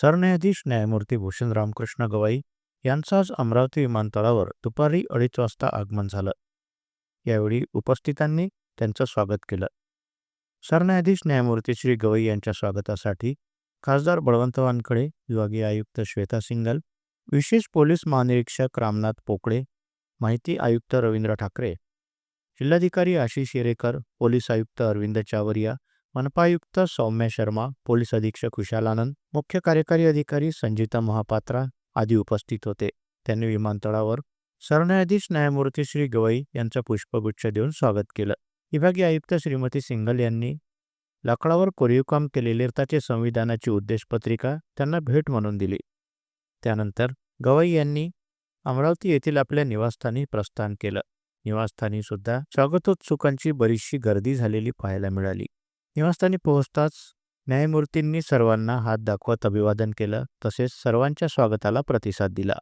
सरन्यायाधीश न्यायमूर्ती भूषण रामकृष्ण गवाई यांचं आज अमरावती विमानतळावर दुपारी अडीच वाजता आगमन झालं. यावेळी उपस्थितांनी त्यांचं स्वागत केलं. सरन्यायाधीश न्यायमूर्ती श्री गवई यांच्या स्वागतासाठी खासदार बळवंत वानखडे विभागीय आयुक्त श्वेता सिंगल विशेष पोलीस महानिरीक्षक रामनाथ पोकळे माहिती आयुक्त रवींद्र ठाकरे जिल्हाधिकारी आशिष येरेकर पोलीस आयुक्त अरविंद चावरिया मनपायुक्त सौम्य शर्मा पोलीस अधीक्षक विशाल आनंद मुख्य कार्यकारी अधिकारी संजिता महापात्रा आदी उपस्थित होते. त्यांनी विमानतळावर सरन्यायाधीश न्यायमूर्ती श्री गवई यांचं पुष्पगुच्छ देऊन स्वागत केलं. विभागीय आयुक्त श्रीमती सिंगल यांनी लाकडावर कोरीवकाम केलेले भारताचे संविधानाची उद्देशपत्रिका त्यांना भेट म्हणून दिली. त्यानंतर गवई यांनी अमरावती येथील आपल्या निवासस्थानी प्रस्थान केलं. निवासस्थानी सुद्धा स्वागतोत्सुकांची बरीचशी गर्दी झालेली पाहायला मिळाली. निवासस्थानी पोहोचताच न्यायमूर्तींनी सर्वांना हात दाखवत अभिवादन केलं. तसेच सर्वांच्या स्वागताला प्रतिसाद दिला.